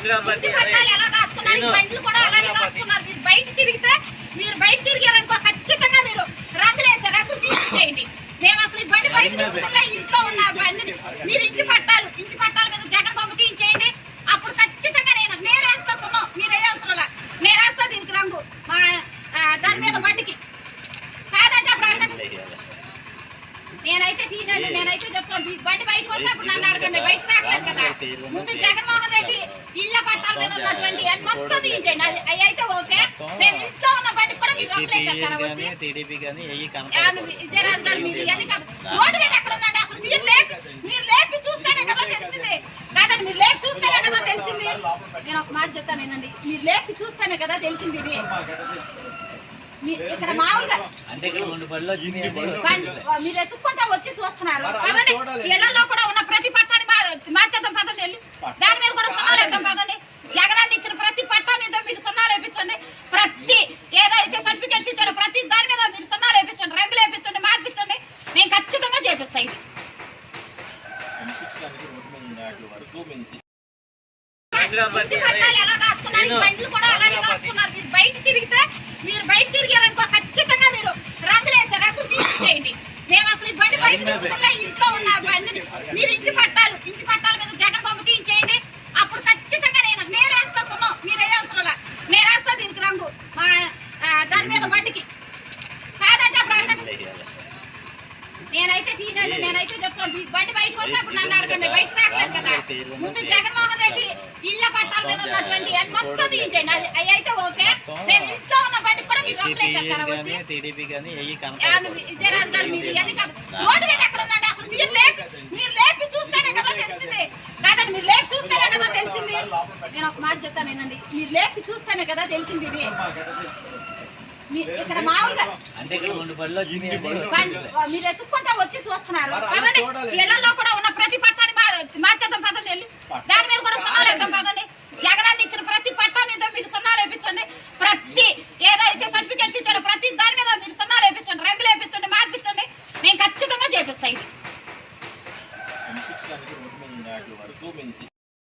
మీరు బయట తిరిగితే మీరు బయట తిరిగారనుకో ఖచ్చితంగా మీరు రంగులు వేసే రంగులు తీసేయండి మేము అసలు బండి బయట తిరుగుతున్నా ఇంట్లో ఉన్న బండిని మీరు ఇంటి పట్టాలు ఇంటి పట్టాల మీద జగన్ బొమ్మ తీయించేయండి. అప్పుడు ఖచ్చితంగా నేను నేను వేస్తా సున్నం. మీరు వేయవసరం లే. నేను వేస్తా దీనికి రంగు. మా దాని మీద బండికి. కాదంటే అప్పుడు అడగండి. నేనైతే తీనండి నేనైతే చెప్తాను బండి బయటకు వస్తే అప్పుడు నన్ను అడగండి. బయటకు రావట్లేదు. ముందు జగన్మోహన్ రెడ్డి ఇళ్ళ పట్టాల మీద ఉన్నటువంటి మొత్తం తీయించండి అది అవి అయితే ఓకే. మేము ఇంట్లో ఉన్న కూడా మీరు విజయరాజు గారు మీరు ఇవన్నీ చెప్ప- రోడ్డు మీద ఎక్కడ ఉందండి అసలు? మీరు లేపి మీరు లేపి చూస్తేనే కదా తెలిసింది. కాదండి మీరు లేపి చూస్తేనే కదా తెలిసింది. నేను ఒక మాట మీరు లేపి చూస్తేనే కదా తెలిసింది ఇది. ఇక్కడ మామూలుగా మీరు ఎత్తుక్కుంటా వచ్చి చూస్తున్నారు. ఇంటి పట్టాలు ఎలా దాచుకున్నారు? బండ్లు కూడా అలాగే దాచుకున్నారు. మీరు బయట తిరిగితే మీరు బయట తిరిగారనుకో ఖచ్చితంగా మీరు రంగులు రంగు రంగులు తీసేయండి మేము అసలు ఈ బండి బయట తిరుగుతున్నా ఇంట్లో ఉన్న బండిని మీరు ఇంటి పట్టాలు ఇంటి పట్టాల మీద జగన్ బొమ్మ తీయించేయండి అప్పుడు ఖచ్చితంగా నేను నేను వేస్తా మీరు వేయవసరం లే. దీనికి రంగు. మా దాని మీద బండికి. కాదంటే అప్పుడు అడగండి. నేనైతే తీనండి నేనైతే చెప్తాను మీ బండి బయటకు వస్తే అప్పుడు నన్ను అడగండి. బయటకు రావట్లేదు ముందు జగన్మోహన్ రెడ్డి ఇళ్ళ పట్టాల మీద ఉన్నటువంటి మొత్తం తీయించండి. అది అయితే ఓకే. మేము ఇంట్లో ఉన్న కూడా మీరు విజయరాజు గారు మీరు ఇవన్నీ చెప్ప- రోడ్డు మీద ఎక్కడ ఉందండి? అసలు మీరు లేపి మీరు లేపి చూస్తేనే కదా తెలిసింది. కాదండి మీరు లేపి చూస్తేనే కదా తెలిసింది. నేను ఒక మాట చెప్తాను వినండి. మీరు లేపి చూస్తేనే కదా తెలిసింది ఇది. ఇక్కడ మామూలుగా మీరు ఎత్తుక్కుంటా వచ్చి చూస్తున్నారు. 2 minutes.